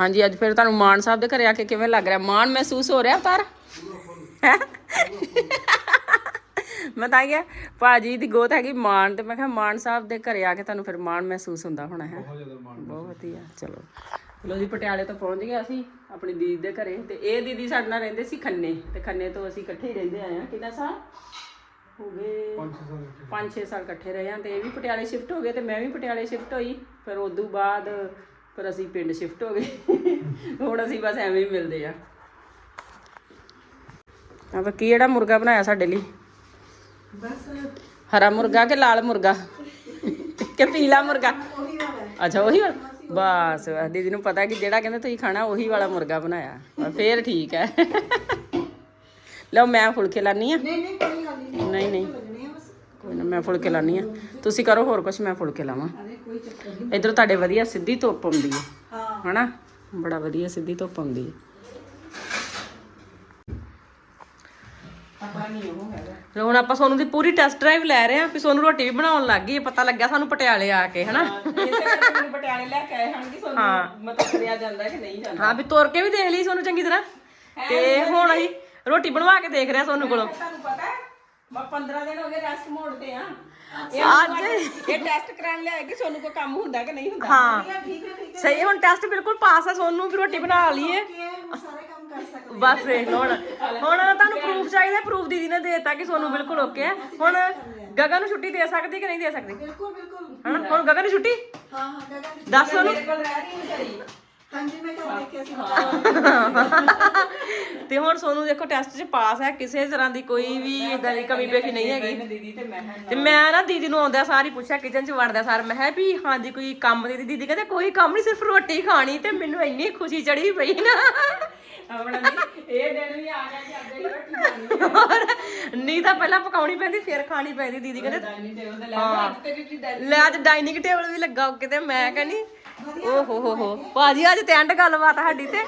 ਹਾਂਜੀ ਅੱਜ ਫਿਰ ਤੁਹਾਨੂੰ ਮਾਨ ਸਾਹਿਬ ਦੇ ਘਰੇ ਆ ਕੇ ਕਿਵੇਂ ਲੱਗ ਰਿਹਾ? ਮਾਣ ਮਹਿਸੂਸ ਹੋ ਰਿਹਾ ਹੈਂ? ਮੈਂ ਤਾਂ ਕਿਹਾ ਭਾਜੀ ਦੀ ਗੋਤ ਹੈਗੀ ਮਾਨ ਤੇ ਮੈਂ ਕਿਹਾ ਮਾਨ ਸਾਹਿਬ ਦੇ ਘਰੇ ਆ ਕੇ ਤੁਹਾਨੂੰ ਫਿਰ ਮਾਣ ਮਹਿਸੂਸ ਹੁੰਦਾ ਹੋਣਾ ਹੈ। ਬਹੁਤ ਜ਼ਿਆਦਾ ਮਾਣ ਬਹੁਤ ਵਧੀਆ ਚਲੋ। ਚਲੋ ਜੀ ਪਟਿਆਲੇ ਤੋਂ ਪਹੁੰਚ ਗਏ ਅਸੀਂ ਆਪਣੀ ਦੀਦੀ ਦੇ ਘਰੇ। ਤੇ ਇਹ ਦੀਦੀ ਸਾਡੇ ਨਾਲ ਰਹਿੰਦੇ ਸੀ ਖੰਨੇ। ਤੇ ਖੰਨੇ ਤੋਂ ਅਸੀਂ ਇਕੱਠੇ ਹੀ ਰਹਿੰਦੇ ਆਏ ਆ ਕਿੰਨਾ ਸਾਲ? ਹੋ ਗਏ 5 ਸਾਲ ਇੱਥੇ। 5-6 ਸਾਲ ਇਕੱਠੇ ਰਹੇ ਆ ਤੇ ਇਹ ਵੀ ਪਟਿਆਲੇ ਸ਼ਿਫਟ ਹੋ ਗਏ ਤੇ ਮੈਂ ਵੀ ਪਟਿਆਲੇ ਸ਼ਿਫਟ ਹੋਈ। ਫਿਰ ਉਦੋਂ ਬਾਅਦ ਫਿਰ ਅਸੀਂ ਪਿੰਡ ਸ਼ਿਫਟ ਹੋ ਗਏ। ਹੁਣ ਅਸੀਂ ਬਸ ਐਵੇਂ ਹੀ ਮਿਲਦੇ ਆ। ਆਪਾਂ ਕੀ ਜਿਹੜਾ ਮੁਰਗਾ ਬਣਾਇਆ ਸਾਡੇ ਲਈ। ਬਸ ਹਰਾ ਮੁਰਗਾ ਕਿ ਲਾਲ ਮੁਰਗਾ? ਕਿ ਪੀਲਾ ਮੁਰਗਾ। ਅੱਛਾ ਉਹੀ ਵਾਲਾ? ਬਸ ਦੀਦੀ ਨੂੰ ਪਤਾ ਕਿ ਜਿਹੜਾ ਕਹਿੰਦੇ ਤੁਸੀਂ ਖਾਣਾ ਉਹੀ ਵਾਲਾ ਮੁਰਗਾ ਬਣਾਇਆ। ਫੇਰ ਠੀਕ ਹੈ। ਲਓ ਮੈਂ ਫੁਲਕੇ ਲਾਨੀ ਆ। ਨਹੀਂ ਨਹੀਂ ਨਹੀਂ ਨਹੀਂ। ਆ ਕੋਈ ਨਾ ਮੈਂ ਫੁਲਕੇ ਲਾਨੀ ਆ ਤੁਸੀਂ ਕਰੋ ਹੋਰ ਕੁਝ ਮੈਂ ਫੁਲਕੇ ਲਾਵਾਂ। ਇਧਰ ਤੁਹਾਡੇ ਵਧੀਆ ਸਿੱਧੀ ਧੁੱਪ ਆਉਂਦੀ ਹੈ। ਹਾਂ ਹਨਾ? ਬੜਾ ਵਧੀਆ ਸਿੱਧੀ ਧੁੱਪ ਆਉਂਦੀ ਹੈ। ਹੁਣ ਆਪਾਂ ਸੋਨੂੰ ਦੀ ਪੂਰੀ ਟੈਸਟ ਡਰਾਈਵ ਲੈ ਰਹੇ ਆਂ ਵੀ ਸੋਨੂੰ ਰੋਟੀ ਵੀ ਬਣਾਉਣ ਲੱਗ ਗਈ ਪਤਾ ਲੱਗਿਆ ਸਾਨੂੰ ਪਟਿਆਲੇ ਆ ਕੇ ਹਨਾ? ਇਸੇ ਕਰਕੇ ਮੈਨੂੰ ਪਟਿਆਲੇ ਲੈ ਕੇ ਆਏ ਹਨ ਕਿ ਤੁਹਾਨੂੰ ਮਤਲਬ ਕਰਿਆ ਜਾਂਦਾ ਕਿ ਨਹੀਂ ਜਾਂਦਾ। ਹਾਂ ਵੀ ਤੁਰ ਕੇ ਵੀ ਦੇਖ ਲਈ ਸੋਨੂੰ ਚੰਗੀ ਤਰ੍ਹਾਂ। ਤੇ ਹੁਣ ਅਸੀਂ ਰੋਟੀ ਬਣਵਾ ਕੇ ਦੇਖ ਰਹੇ ਸੋਨੂੰ ਕੋਲੋਂ। ਤੁਹਾਨੂੰ ਪਤਾ ਹੈ ਮੈਂ 15 ਦਿਨ ਹੋ ਗਏ ਰੈਸਟ ਮੋਡ ਤੇ ਆ। ਅੱਜ? ਇਹ ਟੈਸਟ ਕਰਾਉਣ ਲਿਆਏ ਕਿ ਤੁਹਾਨੂੰ ਕੋਈ ਕੰਮ ਹੁੰਦਾ ਕਿ ਨਹੀਂ ਹੁੰਦਾ? ਹਾਂ। ਠੀਕ ਹੈ ਠੀਕ ਹੈ। ਸਹੀ ਹੁਣ ਟੈਸਟ ਬਿਲਕੁਲ ਪਾਸ ਹੈ ਸੋਨੂੰ ਵੀ ਰੋਟੀ ਬਣਾ ਲਈਏ। ਕਿ ਇਹ ਸਾਰੇ ਕੰਮ ਕਰ ਸਕਦੇ ਬਸ ਵੇਖ ਲਓ ਹੁਣ। ਹੁਣ ਤੁਹਾਨੂੰ ਪ੍ਰੂਫ ਚਾਹੀਦਾ ਪ੍ਰੂਫ ਦੀਦੀ ਨੇ ਦੇਤਾ ਕਿ ਸੋਨੂੰ ਬਿਲਕੁਲ ਓਕੇ ਹੈ। ਹੁਣ ਗਗਨ ਨੂੰ ਛੁੱਟੀ ਦੇ ਸਕਦੀ ਕਿ ਨਹੀਂ ਦੇ ਸਕਦੀ? ਬਿਲਕੁਲ ਬਿਲਕੁਲ। ਹਨਾ? ਹੁਣ ਗਗਨ ਨੂੰ ਛੁੱਟੀ? ਹਾਂ ਹਾਂ ਗਗਨ ਜੀ। ਦੱਸ ਉਹਨੂੰ ਮੇਰੇ ਕੋਲ ਰਹਿ ਰਹੀ ਵਿਚਾਰੀ ਬਤਾ ਤੇ ਹੁਣ ਸੋਨੂੰ ਦੇਖੋ ਟੈਸਟ 'ਚ ਪਾਸ ਹੈ ਕਿਸੇ ਤਰ੍ਹਾਂ ਦੀ ਕੋਈ ਵੀ ਇਦਾਂ ਦੀ ਕਮੀ ਪੇਸ਼ੀ ਨਹੀਂ ਹੈਗੀ। ਦੀਦੀ ਤੇ ਮੈਂ ਤੇ ਮੈਂ ਨਾ ਦੀਦੀ ਨੂੰ ਆਉਂਦਿਆਂ ਸਾਰੀ ਪੁੱਛਿਆ ਕਿਚਨ 'ਚ ਵੜਦਿਆਂ ਸਾਰ ਮੈਂ ਕਿਹਾ ਵੀ ਹਾਂਜੀ ਕੋਈ ਕੰਮ ਦੀ ਦੀਦੀ ਕਹਿੰਦੇ ਕੋਈ ਕੰਮ ਨਹੀਂ ਸਿਰਫ ਰੋਟੀ ਖਾਣੀ ਤੇ ਮੈਨੂੰ ਇੰਨੀ ਖੁਸ਼ੀ ਚੜੀ ਪਈ ਨਾ। ਆਪਣਾ ਨਹੀਂ ਇਹ ਦਿਨ ਵੀ ਆ ਗਿਆ ਕਿ ਅੱਗੇ ਹੀ ਰੋਟੀ ਖਾਣੀ ਹੋਰ ਨਹੀਂ ਤਾਂ ਪਹਿਲਾਂ ਪਕਾਉਣੀ ਪੈਂਦੀ ਫਿਰ ਖਾਣੀ ਪੈਂਦੀ ਦੀਦੀ ਕਹਿੰਦੇ ਡਾਈਨਿੰਗ ਟੇਬਲ ਤੇ ਲੈ ਕੇ ਅੱਜ ਤੇਰੀ ਡਾਈਨਿੰਗ ਲੈ ਅੱਜ ਡਾਈਨਿੰਗ ਟੇਬਲ ਵੀ ਲੱਗਾ ਕਿਤੇ ਮੈਂ ਕਹਿੰਨੀ ਓ ਹੋ ਹੋ ਹੋ। ਭਾਜੀ ਅੱਜ ਤੇ ਐਂਡ ਗੱਲਬਾਤ ਸਾਡੀ ਤੇ।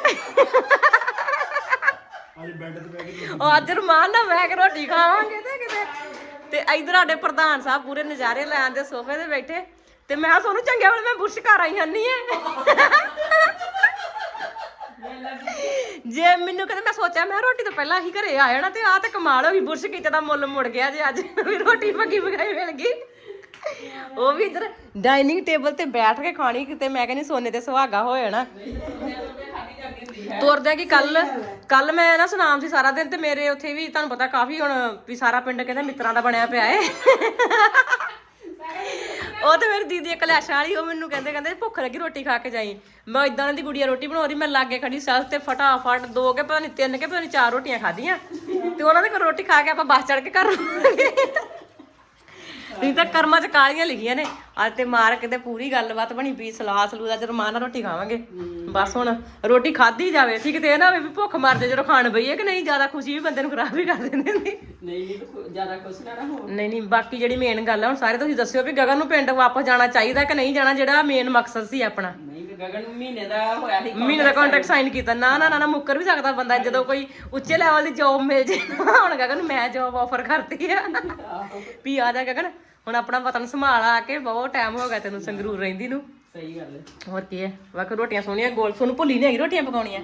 ਅੱਜ ਬੈੱਡ ਤੇ ਬਹਿ ਕੇ ਉਹ ਅੱਜ ਰਮਾਨ ਨਾਲ ਬਹਿ ਕੇ ਰੋਟੀ ਖਾਵਾਂਗੇ ਤੇ ਕਿਤੇ। ਤੇ ਇਧਰ ਸਾਡੇ ਪ੍ਰਧਾਨ ਸਾਹਿਬ ਪੂਰੇ ਨਜ਼ਾਰੇ ਲੈਣ ਦੇ ਸੋਫੇ ਤੇ ਬੈਠੇ। ਤੇ ਮੈਂ ਸੋਨੂੰ ਚੰਗੇ ਵੇਲੇ ਮੈਂ ਬੁਰਸ਼ ਕਰ ਆਈ ਹੰਨੀ ਐ ਜੇ ਮੈਨੂੰ ਕਹਿੰਦੇ ਮੈਂ ਸੋਚਿਆ ਮੈਂ ਰੋਟੀ ਤੋਂ ਪਹਿਲਾਂ ਹੀ ਘਰੇ ਆ ਜਾਣਾ ਤੇ ਆਹ ਤੇ ਕਮਾਲ ਹੋ ਗਈ ਬੁਰਸ਼ ਕੀਤੇ ਦਾ ਮੁੱਲ ਮੁੜ ਗਿਆ ਜੇ ਅੱਜ। ਵੀ ਰੋਟੀ ਪੱਕੀ ਪਕਾਈ ਮਿਲ ਗਈ। ਉਹ ਵੀ ਇਧਰ ਡਾਈਨਿੰਗ ਟੇਬਲ ਤੇ ਬੈਠ ਕੇ ਖਾਣੀ ਕਿਤੇ, ਮੈਂ ਕਹਿੰਦੀ ਸੋਨੇ ਤੇ ਸੁਹਾਗਾ ਹੋ ਜਾਣਾ ਤੁਰਦੇ ਕਿ ਕੱਲ ਕੱਲ ਮੈਂ ਨਾ ਸੁਨਾਮ ਸੀ ਸਾਰਾ ਦਿਨ ਤੇ ਮੇਰੇ ਉੱਥੇ ਵੀ ਤੁਹਾਨੂੰ ਪਤਾ ਕਾਫੀ ਹੁਣ ਵੀ ਸਾਰਾ ਪਿੰਡ ਕਹਿੰਦਾ ਮਿੱਤਰਾਂ ਦਾ ਬਣਿਆ ਪਿਆ ਏ। ਉਹ ਤੇ ਮੇਰੀ ਦੀਦੀ ਇੱਕ ਲੈਸ਼ਾਂ ਵਾਲੀ, ਉਹ ਮੈਨੂੰ ਕਹਿੰਦੇ ਕਹਿੰਦੇ ਭੁੱਖ ਲੱਗੀ ਰੋਟੀ ਖਾ ਕੇ ਜਾਈ। ਮੈਂ ਇਦਾਂ ਦੀ ਗੁੜੀਆ ਰੋਟੀ ਬਣਾ ਰਹੀ ਮੈਂ ਲਾਗੇ ਖੜੀ ਸੈਲਫ ਤੇ ਫਟਾਫਟ ਦੋ ਕੇ ਪਤਾ ਨਹੀਂ ਤਿੰਨ ਕੇ ਪਤਾ ਨਹੀਂ ਚਾਰ ਰੋਟੀਆਂ ਖਾਧੀਆਂ। ਤੇ ਉਹਨਾਂ ਦੇ ਕੋਲ ਰੋਟੀ ਖਾ ਕੇ ਆਪਾਂ ਬੱਸ ਚੜ ਕੇ ਘਰ ਨਹੀਂ ਤਾਂ ਕਰਮਾਂ ਚ ਕਾਲੀਆਂ ਲਿਖੀਆਂ ਨੇ। ਅੱਜ ਤੇ ਮਾਰ ਕਿਤੇ ਪੂਰੀ ਗੱਲਬਾਤ ਬਣੀ ਪਈ ਸਲਾਹ ਸਲੂਹ ਦਾ ਜਦ ਮਾਂ ਨਾਲ ਰੋਟੀ ਖਾਵਾਂਗੇ। ਬਸ ਹੁਣ ਰੋਟੀ ਖਾਧੀ ਜਾਵੇ। ਠੀਕ ਤੇ ਇਹ ਨਾ ਹੋਵੇ ਵੀ ਭੁੱਖ ਮਰ ਜਾਏ ਜਦੋਂ ਖਾਣ ਬਈਏ ਕਿ ਨਹੀਂ ਜ਼ਿਆਦਾ ਖੁਸ਼ੀ ਵੀ ਬੰਦੇ ਨੂੰ ਖਰਾਬ ਵੀ ਕਰ ਦਿੰਦੀ ਹੁੰਦੀ ਨਹੀਂ ਨਹੀਂ ਤੂੰ ਜ਼ਿਆਦਾ ਖੁਸ਼ ਨਾ ਨਾ ਹੋ ਨਹੀਂ ਨਹੀਂ ਬਾਕੀ ਜਿਹੜੀ ਮੇਨ ਗੱਲ ਹੈ ਹੁਣ ਸਾਰੇ ਤੁਸੀਂ ਦੱਸਿਓ ਵੀ ਗਗਨ ਨੂੰ ਪਿੰਡ ਵਾਪਸ ਜਾਣਾ ਚਾਹੀਦਾ ਕਿ ਨਹੀਂ ਜਾਣਾ ਜਿਹੜਾ ਮੇਨ ਮਕਸਦ ਸੀ ਆਪਣਾ? ਨਹੀਂ ਵੀ ਗਗਨ ਨੂੰ ਮਹੀਨੇ ਦਾ ਹੋਇਆ ਸੀ ਮਹੀਨੇ ਦਾ ਕੰਟਰੈਕਟ ਸਾਈਨ ਕੀਤਾ। ਨਾ ਨਾ ਨਾ ਨਾ ਮੁੱਕਰ ਵੀ ਸਕਦਾ ਬੰਦਾ ਜਦੋਂ ਕੋਈ ਉੱਚੇ ਲੈਵਲ ਦੀ ਜੌਬ ਮਿਲ ਜੇ। ਹੁਣ ਗਗਨ ਮੈਂ ਜੌਬ ਆਫਰ ਕਰਤੀ ਆ। ਵੀ ਆ ਜਾ ਗਗਨ। ਹੁਣ ਆਪਣਾ ਵਤਨ ਸੰਭਾਲ ਆ ਕੇ ਬਹੁਤ ਟਾਈਮ ਹੋ ਗਿਆ ਤੈਨੂੰ ਸੰਗਰੂਰ ਰਹਿੰਦੀ ਨੂੰ। ਸਹੀ ਗੱਲ ਹੈ। ਹੋਰ ਕੀ ਹੈ? ਵਾਕ ਰੋਟੀਆਂ ਸੋਹਣੀਆਂ ਗੋਲ ਤੁਹਾਨੂੰ ਭੁੱਲੀ ਨਹੀਂ ਹੈਗੀ ਰੋਟੀਆਂ ਪਕਾਉਣੀਆਂ?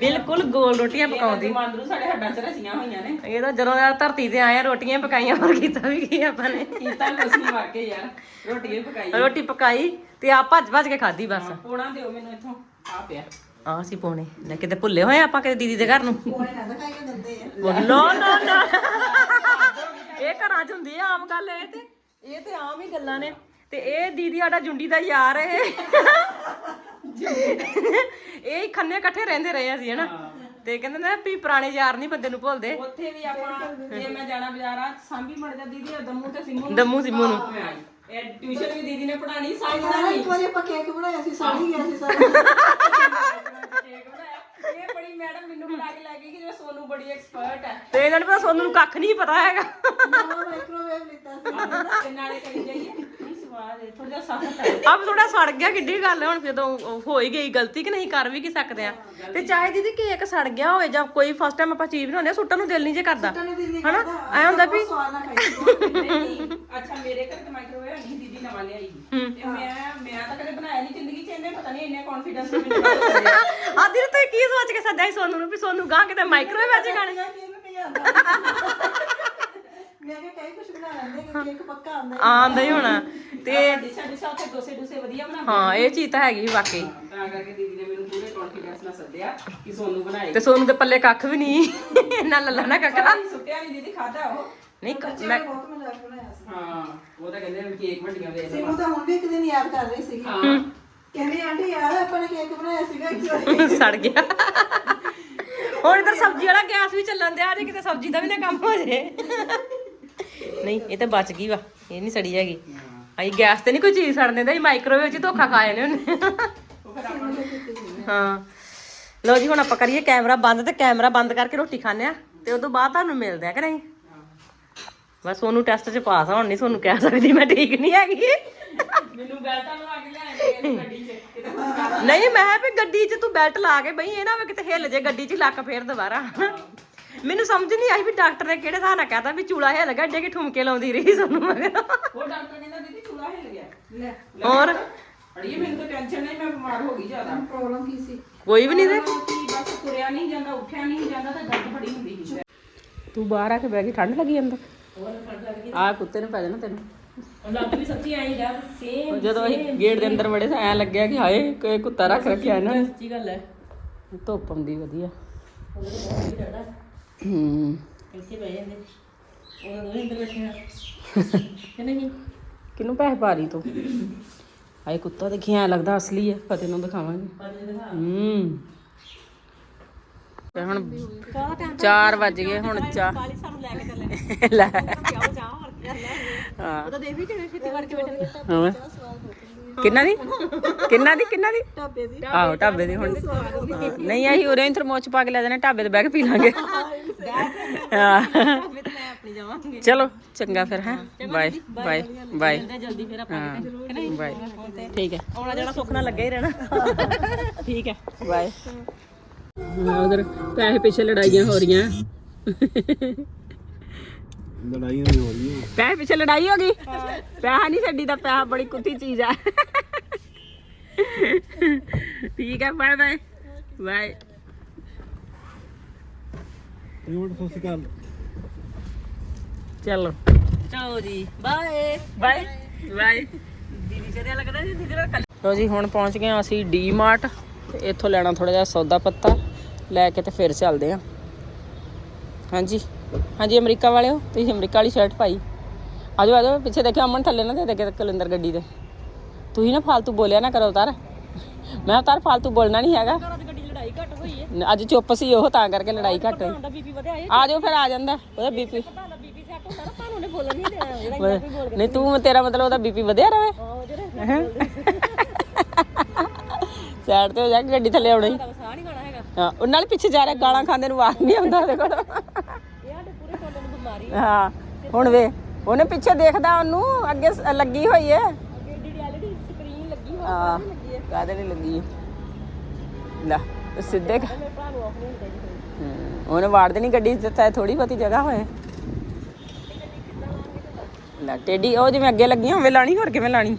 ਬਿਲਕੁਲ ਗੋਲ ਰੋਟੀਆਂ ਪਕਾਉਂਦੀ। ਮੰਦਰੂ ਸਾਡੇ ਹੱਡਾਂ 'ਚ ਰਚੀਆਂ ਹੋਈਆਂ ਨੇ। ਇਹ ਤਾਂ ਜਦੋਂ ਦਾ ਧਰਤੀ ਤੇ ਆਏ ਆ ਰੋਟੀਆਂ ਪਕਾਈਆਂ ਹੋਰ ਕੀਤਾ ਵੀ ਕੀ ਆਪਾਂ ਨੇ? ਕੀਤਾ ਕੁਛ ਨਹੀਂ ਵਾਕੇ ਯਾਰ ਰੋਟੀ ਵੀ ਪਕਾਈ। ਰੋਟੀ ਪਕਾਈ ਤੇ ਆ ਭੱਜ ਭੱਜ ਕੇ ਖਾਧੀ ਬਸ। ਪੋਣਾ ਦਿਓ ਮੈਨੂੰ ਇੱਥੋਂ ਆ ਪਿਆ। ਆ ਸੀ ਪੋਣੇ। ਲੈ ਕਿਤੇ ਭੁੱਲੇ ਹੋਏ ਆਪਾਂ ਕਿਤੇ ਦੀਦੀ ਦੇ ਘਰ ਨੂੰ? ਕੋਲੇ ਨਾ ਦਿਖਾਈ ਦਿੰਦੇ ਆ। ਨਾ ਨਾ ਨਾ ਇਹ ਘਰਾਂ ਚ ਹੁੰਦੀ ਆ ਆਮ ਗੱਲ ਇਹ ਤੇ। ਇਹ ਤੇ ਆਮ ਹੀ ਗੱਲਾਂ ਨੇ ਤੇ ਇਹ ਦੀਦੀ ਸਾਡਾ ਜੁੰਡੀ ਦਾ ਯਾਰ ਇਹ। ਇਹ ਖੰਨੇ ਇਕੱਠੇ ਰਹਿੰਦੇ ਰਹੇ ਅਸੀਂ ਹਨਾ? ਤੇ ਕਹਿੰਦੇ ਨੇ ਵੀ ਪੁਰਾਣੇ ਯਾਰ ਨਹੀਂ ਬੰਦੇ ਨੂੰ ਭੁੱਲਦੇ। ਉੱਥੇ ਵੀ ਆਪਾਂ ਜੇ ਮੈਂ ਜਾਣਾ ਬਾਜ਼ਾਰਾਂ ਸਾਂਭੀ ਮੜ ਜਾ ਦੀਦੀ ਆ ਦਮੂ ਤੇ ਸਿੰਮੂ ਦਮੂ ਸਿੰਮੂ ਨੂੰ। ਇਹ ਟਿਊਸ਼ਨ ਵੀ ਦੀਦੀ ਨੇ ਪੜਾਣੀ ਸਾਂਭੀ ਸਾਰਾ ਇੱਕ ਵਾਰੀ ਆਪਾਂ ਕੇਕ ਬਣਾਇਆ ਸੀ ਸਾੜੀ ਗਿਆ ਸੀ ਸਾਰਾ। ਇਹ ਬੜੀ ਮੈਡਮ ਮੈਨੂੰ ਬਣਾ ਕੇ ਲੈ ਗਈ ਕਿ ਜੋ ਸੋਨੂ ਬੜੀ ਐਕਸਪਰਟ ਹੈ ਤੇ ਇਹਨਾਂ ਨੂੰ ਪਤਾ ਸੋਨੂੰ ਨੂੰ ਕੱਖ ਨਹੀਂ ਪਤਾ ਹੈਗਾ। ਨਵਾਂ ਮਾਈਕ੍ਰੋਵੇਵ ਲਿੱਤਾ ਸੀ। ਤੇ ਨਾਲੇ ਕਰੀ ਜਾਈਏ ਨਹੀਂ ਸਵਾਦ ਹੈ ਥੋੜਾ ਜਿਹਾ ਸਖਤ ਹੈ ਆਪ ਥੋੜਾ ਸੜ ਗਿਆ ਕਿੱਡੀ ਗੱਲ ਹੈ ਹੁਣ ਜਦੋਂ ਉਹ ਹੋ ਹੀ ਗਈ ਗਲਤੀ ਕਿ ਨਹੀਂ ਕਰ ਵੀ ਕੀ ਸਕਦੇ ਆ ਤੇ ਚਾਹੇ ਦੀਦੀ ਕੇਕ ਸੜ ਗਿਆ ਹੋਵੇ ਜਾਂ ਕੋਈ ਫਸਟ ਟਾਈਮ ਆਪਾਂ ਚੀਜ਼ ਬਣਾਉਂਦੇ ਆ ਸੁੱਟਣ ਨੂੰ ਦਿਲ ਨਹੀਂ ਜੇ ਕਰਦਾ ਤੈਨੂੰ ਦਿਲ ਨਹੀਂ ਹਨਾ ਕਰਦਾ ਐ ਹੁੰਦਾ ਵੀ ਸਵਾਦ ਨਾ ਖਾਈ ਨਹੀਂ ਅੱਛਾ ਮੇਰੇ ਘਰ ਤੇ ਮਾਈਕ੍ਰੋਵੇਵ ਨਹੀਂ ਦੀਦੀ ਨਵਾਂ ਲਿਆਈ ਤੇ ਮੈਂ ਮੈਂ ਤਾਂ ਕਦੇ ਬਣਾਇਆ ਨਹੀਂ ਜ਼ਿੰਦਗੀ 'ਚ ਇਹਨੇ ਪਤਾ ਨਹੀਂ ਇੰਨੇ ਕੌਨਫੀਡੈਂਸ ਮੈਨੂੰ ਬਣਾ ਕੀ ਸੋਚ ਕੇ ਸੱਦਿਆ ਸੀ ਸੋਨੂੰ ਨੂੰ ਵੀ ਸੋਨੂੰ ਗਾਂ ਕਿਤੇ ਮਾਈਕ੍ਰੋਵੇਵ ਵਿੱਚ ਖਾਣੇ ਮੈਂ ਕਿਹਾ ਇਹਨੂੰ ਨਹੀਂ ਆਉਂਦਾ ਮੈਂ ਕਿਹਾ ਕਈ ਕੁਝ ਬਣਾ ਲੈਂਦੇ ਕਿ ਕੇਕ ਪੱਕਾ ਆਉਂਦਾ ਹੀ। ਆਂਦਾ ਹੀ ਹੋਣਾ। ਤੇ ਡਿਸ਼ਾ ਡਿਸ਼ਾ ਉੱਥੇ ਡੋਸੇ ਡੋਸੇ ਵਧੀਆ ਬਣਾਉਂਦੇ ਹਾਂ ਇਹ ਚੀਜ਼ ਤਾਂ ਹੈਗੀ ਵਾਕਈ। ਤਾਂ ਕਰਕੇ ਦੀਦੀ ਨੇ ਮੈਨੂੰ ਪੂਰੇ ਕੌਨਫੀਡੈਂਸ ਨਾਲ ਸੱਦਿਆ ਕਿ ਸੋਨੂੰ ਬਣਾਏ। ਤੇ ਸੋਨੂੰ ਦੇ ਪੱਲੇ ਕੱਖ ਵੀ ਨਹੀਂ। ਨਾ ਲੱਲਾ ਨਾ ਕੱਕਾ ਸੁੱਟਿਆ ਨਹੀਂ ਦੀਦੀ ਖਾਦਾ ਉਹ। ਨਹੀਂ ਬੱਚੇ ਮੈਂ ਨੇ ਬਹੁਤ ਮਜ਼ਾਕ ਬਣਾਇਆ ਸੀ। ਹਾਂ ਉਹ ਤਾਂ ਕਹਿੰਦੇ ਵੀ ਕੇਕ ਵੱਡੀਆਂ ਵੇਚ ਸਿਮੂ ਤਾਂ ਹੁਣ ਵੀ ਇੱਕ ਦਿਨ ਯਾਦ ਕਰ ਰਹੀ ਸੀਗੀ। ਹਾਂ। ਕਹਿੰਦੀ ਆਂਟੀ ਯਾਰ ਆਪਾਂ ਨੇ ਕੇਕ ਬਣਾਇਆ ਸੀਗਾ ਇੱਕ ਵਾਰੀ। ਸੜ ਗਿਆ। ਹੁਣ ਇਧਰ ਸਬਜ਼ੀ ਵਾਲਾ ਗੈਸ ਵੀ ਚੱਲਣ ਦਿਆ ਜੇ ਕਿਤੇ ਸਬਜ਼ੀ ਦਾ ਵੀ ਨਾ ਕੰਮ ਹੋ ਜੇ ਨਹੀਂ ਇਹ ਤਾਂ ਬਚ ਗਈ ਵਾ ਇਹ ਨਹੀਂ ਸੜੀ ਹੈਗੀ। ਅਸੀਂ ਗੈਸ ਤੇ ਨਹੀਂ ਕੋਈ ਚੀਜ਼ ਸੜਨ ਦਿੰਦੇ ਅਸੀਂ ਮਾਈਕ੍ਰੋਵੇਵ 'ਚ ਧੋਖਾ ਖਾ ਜਾਂਦੇ ਹੁੰਦੇ। ਹਾਂ। ਲਓ ਜੀ ਹੁਣ ਆਪਾਂ ਕਰੀਏ ਕੈਮਰਾ ਬੰਦ ਤੇ ਕੈਮਰਾ ਬੰਦ ਕਰਕੇ ਰੋਟੀ ਖਾਣੇ ਆ ਤੇ ਉਦੋਂ ਬਾਅਦ ਤੁਹਾਨੂੰ ਮਿਲਦੇ ਆ ਕਿ ਨਹੀਂ? ਬਸ ਉਹਨੂੰ ਟੈਸਟ 'ਚ ਪਾਸ ਆ ਹੁਣ ਨਹੀਂ ਤੁਹਾਨੂੰ ਕਹਿ ਸਕਦੀ ਮੈਂ ਠੀਕ ਨਹੀਂ ਹੈਗੀ। ਮੈਨੂੰ ਬੈਲਟਾਂ ਲਵਾ ਕੇ ਲਿਆਏ ਗੱਡੀ 'ਚ। ਨਹੀਂ ਮੈਂ ਕਿਹਾ ਵੀ ਗੱਡੀ 'ਚ ਤੂੰ ਬੈਲਟ ਲਾ ਕੇ ਬਈ ਇਹ ਨਾ ਹੋਵੇ ਕਿਤੇ ਹਿੱਲ ਜੇ ਗੱਡੀ 'ਚ ਹੀ ਲੱਕ ਫੇਰ ਦੁਬਾਰਾ। ਮੈਨੂੰ ਸਮਝ ਨਹੀਂ ਆਈ ਵੀ ਡਾਕਟਰ ਨੇ ਕਿਹੜੇ ਹਿਸਾਬ ਨਾਲ ਕਹਤਾ ਵੀ ਚੂਲਾ ਹਿੱਲ ਗਿਆ ਅੱਡੇ ਕਿ ਠੁਮਕੇ ਲਾਉਂਦੀ ਰਹੀ ਸਾਨੂੰ ਮਗਰ ਉਹ ਡਾਕਟਰ ਕਹਿੰਦਾ ਦੀਦੀ ਚੂਲਾ ਹਿੱਲ ਗਿਆ। ਲੈ। ਹੋਰ? ਅੜੀਏ ਮੈਨੂੰ ਤਾਂ ਟੈਨਸ਼ਨ ਨਹੀਂ ਮੈਂ ਬਿਮਾਰ ਹੋ ਗਈ ਜ਼ਿਆਦਾ। ਪ੍ਰੋਬਲਮ ਕੀ ਸੀ? ਕੋਈ ਵੀ ਨਹੀਂ ਦੇ ਕਿ ਬਸ ਤੁਰਿਆ ਨਹੀਂ ਜਾਂਦਾ ਉੱਠਿਆ ਨਹੀਂ ਜਾਂਦਾ ਤਾਂ ਦਰਦ ਬੜੀ ਹੁੰਦੀ ਸੀ। ਤੂੰ ਬਾਹਰ ਆ ਕੇ ਬਹਿ ਗਈ ਠੰਡ ਲੱਗੀ ਅੰਦਰ। ਆ ਕੁੱਤੇ ਨੇ ਪੈ ਜਾਣਾ ਤੈਨੂੰ। ਲੱਗ ਵੀ ਸੱਚੀ ਆਈ ਜਾ ਸੇਮ ਜਦੋਂ ਅਸੀਂ ਗੇਟ ਦੇ ਅੰਦਰ ਵੜੇ ਤਾਂ ਐ ਲੱਗਿਆ ਕਿ ਹਾਏ ਕੋਈ ਕੁੱਤਾ ਰੱਖ ਰੱਖਿਆ ਇਹਨਾਂ ਨੇ। ਸੱਚੀ ਗੱਲ ਹੈ। ਧੁੱਪ ਆਉਂਦੀ ਵਧੀਆ। ਹੂੰ ਇੱਥੇ ਬਹਿ ਜਾਂਦੇ। ਉਹਨਾਂ ਦੋਵੇਂ ਅੰਦਰ ਬੈਠੇ ਆ। ਕਿ ਨਹੀਂ? ਕਿਹਨੂੰ ਪੈਸੇ ਪਾ ਰਹੀ ਤੂੰ? ਹਾਏ ਕੁੱਤਾ ਦੇਖੀ ਐ ਲੱਗਦਾ ਅਸਲੀ ਹੈ ਫਤਿਹ ਨੂੰ ਦਿਖਾਵਾਂਗੇ। ਹੂੰ। ਤੇ ਹੁਣ 4 ਵੱਜ ਗਏ ਹੁਣ ਚਾ ਕਾਲੀ ਸਾਨੂੰ ਲੈ ਕੇ ਚੱਲੇ। ਲੈ। ਜਾਓ ਜਾਓ ਹੋਰ ਕੀ ਲੈ। ਹਾਂ। ਉਹਦਾ ਦੇਖ ਵੀ ਕਿਵੇਂ ਛੇਤੀ ਵੜ ਕੇ ਬੈਠੇ ਹਾਂ। ਕਿੰਨਾ ਦੀ? ਕਿੰਨਾ ਦੀ ਕਿੰਨਾ ਦੀ? ਢਾਬੇ ਦੀ। ਆਹੋ ਢਾਬੇ ਦੀ ਹੁਣ। ਹਾਂ, ਨਹੀਂ ਅਸੀਂ ਉਰੇ ਥਰਮੋਚ ਪਾ ਕੇ ਲੈ ਜਾਣਾ ਢਾਬੇ ਤੇ ਬਹਿ ਕੇ ਪੀ ਲਾਂਗੇ। ਹਾਂ। ਫਿਰ ਤੇ ਮੈਂ ਆਪਣੀ ਜਾਵਾਂਗੇ ਚਲੋ ਚੰਗਾ ਫਿਰ ਹੈ? ਬਾਏ ਬਾਏ ਬਾਏ ਜਲਦੀ ਫਿਰ ਆਪਾਂ ਹਾਂ ਬਾਏ ਠੀਕ ਹੈ। ਆਉਣਾ ਜਾਣਾ ਸੁੱਖਣਾ ਲੱਗਾ ਹੀ ਰਹਿਣਾ। ਠੀਕ ਹੈ। ਬਾਏ ਉਧਰ ਪੈਸੇ ਪਿੱਛੇ ਲੜਾਈਆਂ ਹੋ ਰਹੀਆਂ। ਲੜਾਈਆਂ ਵੀ ਹੋ ਰਹੀਆਂ। ਪੈਸੇ ਪਿੱਛੇ ਲੜਾਈ ਹੋ ਗਈ? ਪੈਸਾ ਨਹੀਂ ਛੱਡੀ ਦਾ ਪੈਸਾ ਬੜੀ ਕੁੱਤੀ ਚੀਜ਼ ਆ। ਠੀਕ ਹੈ ਬਾਏ ਬਾਏ ਬਾਏ ਰਿਵਰਡ ਸਤਿ ਸ਼੍ਰੀ ਅਕਾਲ। ਚਲੋ। ਚਲੋ ਜੀ ਬਾਏ। ਬਾਏ। ਬਾਏ। ਦੀਦੀ ਚੜਿਆ ਲੱਗਦਾ ਜੀ ਦੀਦੀ ਨਾਲ ਲੋ ਜੀ ਹੁਣ ਪਹੁੰਚ ਗਏ ਅਸੀਂ ਡੀਮਾਰਟ। ਤੇ ਇੱਥੋਂ ਲੈਣਾ ਥੋੜਾ ਜਿਹਾ ਸੌਦਾ ਪੱਤਾ। ਲੈ ਕੇ ਤੇ ਫਿਰ ਚੱਲਦੇ ਆ ਹਾਂਜੀ। ਹਾਂਜੀ ਅਮਰੀਕਾ ਵਾਲਿਓ ਤੁਸੀਂ ਅਮਰੀਕਾ ਵਾਲੀ ਸ਼ਰਟ ਪਾਈ। ਆਜੋ ਆਜੋ ਪਿੱਛੇ ਦੇਖਿਆ ਅਮਨ ਥੱਲੇ ਨਾ ਦੇ ਦੇ ਕੁਲਿੰਦਰ ਗੱਡੀ ਦੇ। ਤੁਸੀਂ ਨਾ ਫालतू ਬੋਲਿਆ ਨਾ ਕਰੋ ਤਾਰ ਮੈਂ ਤਾਰ ਫालतू ਬੋਲਣਾ ਨਹੀਂ ਹੈਗਾ। ਘੱਟ ਹੋਈ ਹੈ ਅੱਜ ਚੁੱਪ ਸੀ ਉਹ ਤਾਂ ਕਰਕੇ ਲੜਾਈ ਘੱਟ ਹੋਈ। ਤੁਹਾਡਾ ਬੀਪੀ ਵਧਿਆ ਹੈ ਆ ਜਾਓ ਫਿਰ ਆ ਜਾਂਦਾ ਉਹਦਾ ਬੀਪੀ। ਤੁਹਾਡਾ ਬੀਪੀ ਸੈੱਟ ਹੁੰਦਾ ਨਾ ਤੁਹਾਨੂੰ ਨੇ ਬੋਲਣ ਨਹੀਂ ਦੇਣਾ ਜਿਹੜਾ ਨਹੀਂ ਤੂੰ ਤੇਰਾ ਮਤਲਬ ਉਹਦਾ ਬੀਪੀ ਵਧਿਆ ਰਵੇ। ਜਿਹੜੇ ਸਾਈਡ ਤੇ ਹੋ ਜਾ ਕੇ ਗੱਡੀ ਥੱਲੇ ਆਉਣੀ ਦਾ ਵਸਾ ਨਹੀਂ ਖਾਣਾ ਹੈਗਾ। ਹਾਂ ਉਹ ਨਾਲ ਪਿੱਛੇ ਜਾ ਰਿਹਾ ਗਾਲਾਂ ਖਾਂਦੇ ਨੂੰ ਆਵਾਜ਼ ਨਹੀਂ ਆਉਂਦਾ ਉਹਦੇ ਕੋਲ। ਇਹ ਸਾਡੇ ਪੂਰੇ ਟੋਲੇ ਨੂੰ ਬਿਮਾਰੀ ਹਾਂ ਹੁਣ ਵੇ ਉਹਨੇ ਪਿੱਛੇ ਦੇਖਦਾ ਉਹਨੂੰ ਅੱਗੇ ਸ- ਲੱਗੀ ਹੋਈ ਹੈ ਅੱਗੇ ਡੀ ਰਿਐਲਿਟੀ ਸਕਰੀਨ ਲੱਗੀ ਹੋਈ ਹਾਂ ਕਾਹਦੇ ਨਹੀਂ ਲੱਗੀ। ਲੈ। ਸਿੱਧੇ ਕ- ਮੇਰੇ ਭਰਾ ਨੂੰ ਆਫ ਨਹੀਂ ਹਮ, ਉਹਨੇ ਵਾੜ ਦੇਣੀ ਗੱਡੀ ਚ ਤਾਂ ਥੋੜੀ ਬਹੁਤੀ ਜਗ੍ਹਾ ਹੋਏ। ਲੈ ਟੇਡੀ ਉਹ ਜਿਵੇਂ ਅੱਗੇ ਲੱਗੀਆਂ ਹੋਵੇ ਲਾਣੀ ਹੋਰ ਕਿਵੇਂ ਲਾਣੀ?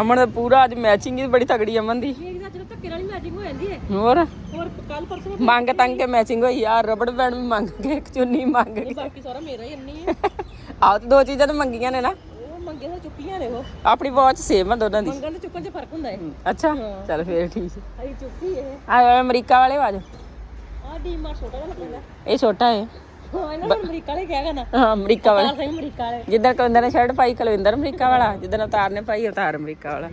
ਅਮਨ ਦਾ ਪੂਰਾ ਅੱਜ ਮੈਚਿੰਗ ਹੀ ਬੜੀ ਤਗੜੀ ਅਮਨ ਦੀ। ਇਹ ਜਦੋਂ ਧੱਕੇ ਨਾਲ ਹੀ ਮੈਚਿੰਗ ਹੋ ਜਾਂਦੀ ਹੈ ਹੋਰ? ਹੋਰ ਕੱਲ ਪਰਸੋਂ ਮੰਗ ਤੰਗ ਕੇ ਮੈਚਿੰਗ ਹੋਈ ਯਾਰ ਰਬੜ ਬੈਂਡ ਵੀ ਮੰਗ ਕੇ ਇੱਕ ਚੁੰਨੀ ਮੰਗ ਕੇ। ਬਾਕੀ ਸਾਰਾ ਮੇਰਾ ਹੀ ਇੰਨੀ ਹੈ ਆਹ ਤੇ ਦੋ ਚੀਜ਼ਾਂ ਤਾਂ ਮੰਗੀਆਂ ਨੇ ਨਾ। ਮੰਗੇ ਤਾਂ ਚੁੱਪੀਆਂ ਨੇ ਉਹ। ਆਪਣੀ ਵਾਚ ਸੇਮ ਆ ਦੋਨਾਂ ਦੀ। ਮੰਗਣ ਤੇ ਚੁੱਕਣ 'ਚ ਫ਼ਰਕ ਹੁੰਦਾ ਹੈ ਅੱਛਾ ਚੱਲ ਫੇਰ ਠੀਕ ਹੈ ਅਈ ਚੁੱਪੀ ਇਹ। ਆ ਅਮਰੀਕਾ ਵਾਲੇ ਆਜੋ ਆ ਡੀ ਮਾਰ ਛੋਟਾ ਜਿਹਾ ਲੱਗਦਾ। ਇਹ ਛੋਟਾ ਹੈ ਹਾਂ ਇਹਨਾਂ ਨੂੰ ਅਮਰੀਕਾ ਵਾਲੇ ਕਿਹਾ ਨਾ ਹਾਂ ਅਮਰੀਕਾ ਵਾਲਾ। ਸਹੀ ਅਮਰੀਕਾ ਵਾਲੇ। ਜਿੱਦਾਂ ਕੁਲਵਿੰਦਰ ਨੇ ਸ਼ਰਟ ਪਾਈ ਕੁਲਵਿੰਦਰ ਅਮਰੀਕਾ ਵਾਲਾ। ਜਿੱਦਾਂ ਅਵਤਾਰ ਨੇ ਪਾਈ ਅਵਤਾਰ ਅਮਰੀਕਾ ਵਾਲਾ।